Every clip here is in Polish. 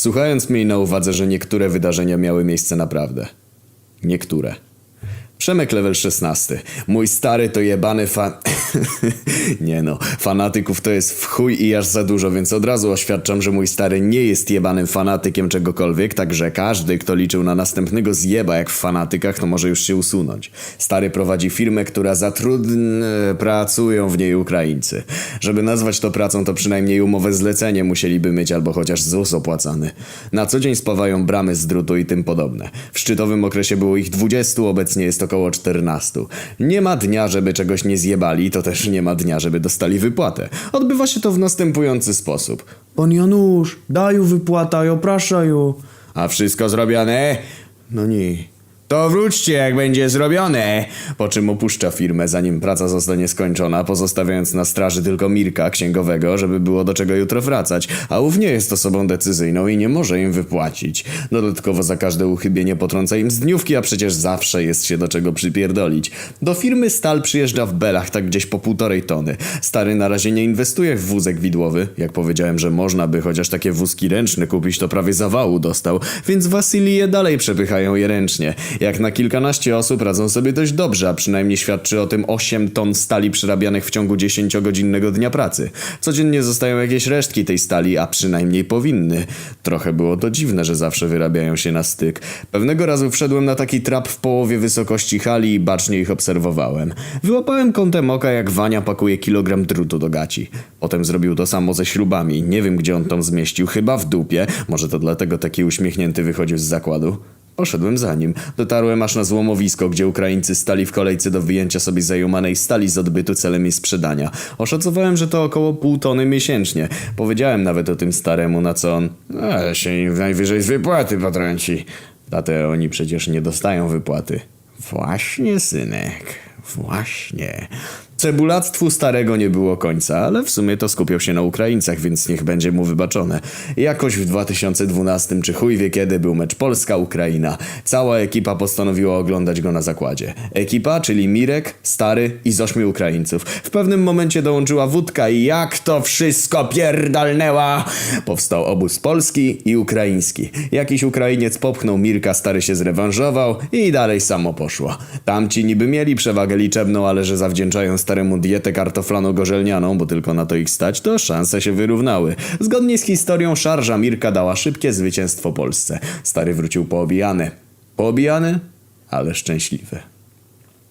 Słuchając miej na uwadze, że niektóre wydarzenia miały miejsce naprawdę. Niektóre. Przemek level 16. Mój stary to jebany fan... nie no, fanatyków to jest w chuj i aż za dużo, więc od razu oświadczam, że mój stary nie jest jebanym fanatykiem czegokolwiek, także każdy, kto liczył na następnego zjeba jak w fanatykach, to może już się usunąć. Stary prowadzi firmę, która zatrudn... pracują w niej Ukraińcy. Żeby nazwać to pracą, to przynajmniej umowę zlecenie musieliby mieć albo chociaż ZUS opłacany. Na co dzień spawają bramy z drutu i tym podobne. W szczytowym okresie było ich 20, obecnie jest około 14. Nie ma dnia, żeby czegoś nie zjebali, to też nie ma dnia, żeby dostali wypłatę. Odbywa się to w następujący sposób. Pan Janusz, daju wypłata, ja praszaju. A wszystko zrobione? No nie. To wróćcie, jak będzie zrobione. Po czym opuszcza firmę, zanim praca zostanie skończona, pozostawiając na straży tylko Mirka, księgowego, żeby było do czego jutro wracać. A ów nie jest osobą decyzyjną i nie może im wypłacić. Dodatkowo za każde uchybienie potrąca im z dniówki, a przecież zawsze jest się do czego przypierdolić. Do firmy Stal przyjeżdża w belach tak gdzieś po półtorej tony. Stary na razie nie inwestuje w wózek widłowy. Jak powiedziałem, że można by chociaż takie wózki ręczne kupić, to prawie zawału dostał, więc Wasylije dalej przepychają je ręcznie. Jak na kilkanaście osób radzą sobie dość dobrze, a przynajmniej świadczy o tym 8 ton stali przerabianych w ciągu 10-godzinnego dnia pracy. Codziennie zostają jakieś resztki tej stali, a przynajmniej powinny. Trochę było to dziwne, że zawsze wyrabiają się na styk. Pewnego razu wszedłem na taki trap w połowie wysokości hali i bacznie ich obserwowałem. Wyłapałem kątem oka, jak Wania pakuje kilogram drutu do gaci. Potem zrobił to samo ze śrubami. Nie wiem, gdzie on tą zmieścił, chyba w dupie. Może to dlatego taki uśmiechnięty wychodził z zakładu. Poszedłem za nim. Dotarłem aż na złomowisko, gdzie Ukraińcy stali w kolejce do wyjęcia sobie zajumanej stali z odbytu celem jej sprzedania. Oszacowałem, że to około pół tony miesięcznie. Powiedziałem nawet o tym staremu, na co on... A, się im najwyżej z wypłaty potrąci. Tatę oni przecież nie dostają wypłaty. Właśnie, synek. Właśnie. Cebulactwu starego nie było końca, ale w sumie to skupiał się na Ukraińcach, więc niech będzie mu wybaczone. Jakoś w 2012 czy chuj wie kiedy był mecz Polska-Ukraina. Cała ekipa postanowiła oglądać go na zakładzie. Ekipa, czyli Mirek, Stary i z ośmiu Ukraińców. W pewnym momencie dołączyła wódka i jak to wszystko pierdolnęła! Powstał obóz polski i ukraiński. Jakiś Ukrainiec popchnął Mirka, Stary się zrewanżował i dalej samo poszło. Tamci niby mieli przewagę liczebną, ale że zawdzięczają staremu dietę kartoflano-gorzelnianą, bo tylko na to ich stać, to szanse się wyrównały. Zgodnie z historią szarża Mirka dała szybkie zwycięstwo Polsce. Stary wrócił poobijany. Poobijany, ale szczęśliwy.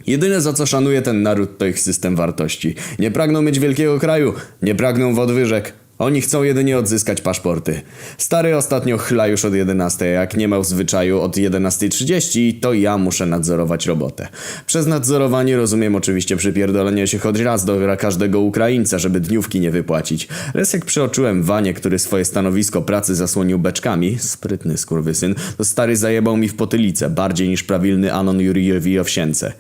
Jedyne za co szanuje ten naród to ich system wartości. Nie pragną mieć wielkiego kraju, nie pragną podwyżek. Oni chcą jedynie odzyskać paszporty. Stary ostatnio chla już od 11, jak nie miał zwyczaju od 11.30, to ja muszę nadzorować robotę. Przez nadzorowanie rozumiem oczywiście przypierdolenie się choć raz do każdego Ukraińca, żeby dniówki nie wypłacić. Jak przeoczyłem Wanie, który swoje stanowisko pracy zasłonił beczkami, sprytny skurwysyn, to stary zajebał mi w potylicę, bardziej niż prawilny Anon Jurijowi Owsience.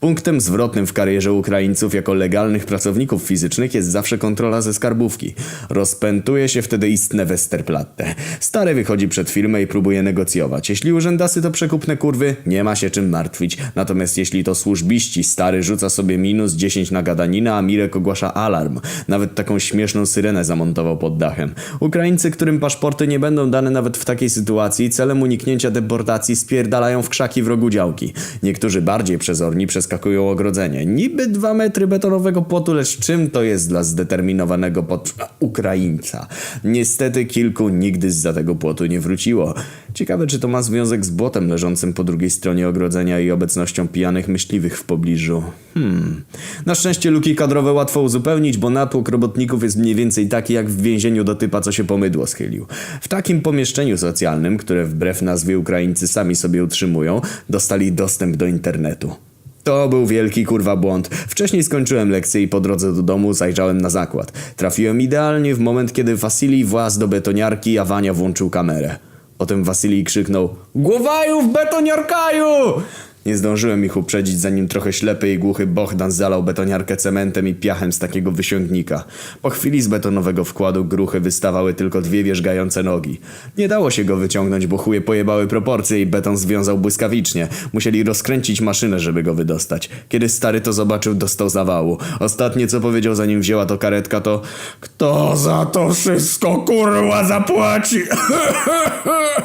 Punktem zwrotnym w karierze Ukraińców jako legalnych pracowników fizycznych jest zawsze kontrola ze skarbówki. Rozpętuje się wtedy istne Westerplatte. Stary wychodzi przed firmę i próbuje negocjować. Jeśli urzędasy to przekupne kurwy, nie ma się czym martwić. Natomiast jeśli to służbiści, stary rzuca sobie minus 10 na gadaninę, a Mirek ogłasza alarm. Nawet taką śmieszną syrenę zamontował pod dachem. Ukraińcy, którym paszporty nie będą dane nawet w takiej sytuacji, celem uniknięcia deportacji spierdalają w krzaki w rogu działki. Niektórzy bardziej przezorni przeskakują ogrodzenie. Niby dwa metry betonowego płotu, lecz czym to jest dla zdeterminowanego pod... Ukraińca? Niestety kilku nigdy zza tego płotu nie wróciło. Ciekawe, czy to ma związek z błotem leżącym po drugiej stronie ogrodzenia i obecnością pijanych myśliwych w pobliżu. Hmm. Na szczęście luki kadrowe łatwo uzupełnić, bo natłok robotników jest mniej więcej taki jak w więzieniu do typa, co się pomydło schylił. W takim pomieszczeniu socjalnym, które wbrew nazwie Ukraińcy sami sobie utrzymują, dostali dostęp do internetu. To był wielki kurwa błąd. Wcześniej skończyłem lekcję i po drodze do domu zajrzałem na zakład. Trafiłem idealnie w moment, kiedy Wasilij włazł do betoniarki, a Wania włączył kamerę. Potem Wasilij krzyknął Głowaju w betoniarkaju! Nie zdążyłem ich uprzedzić, zanim trochę ślepy i głuchy Bohdan zalał betoniarkę cementem i piachem z takiego wysiągnika. Po chwili z betonowego wkładu gruchy wystawały tylko dwie wierzgające nogi. Nie dało się go wyciągnąć, bo chuje pojebały proporcje i beton związał błyskawicznie. Musieli rozkręcić maszynę, żeby go wydostać. Kiedy stary to zobaczył, dostał zawału. Ostatnie co powiedział zanim wzięła to karetka to Kto za to wszystko kurwa zapłaci?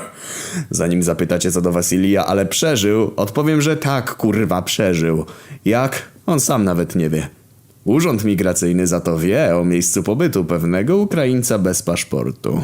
Zanim zapytacie co do Wasilija, ale przeżył, odpowiem, że tak, kurwa, przeżył. Jak? On sam nawet nie wie. Urząd Migracyjny za to wie o miejscu pobytu pewnego Ukraińca bez paszportu.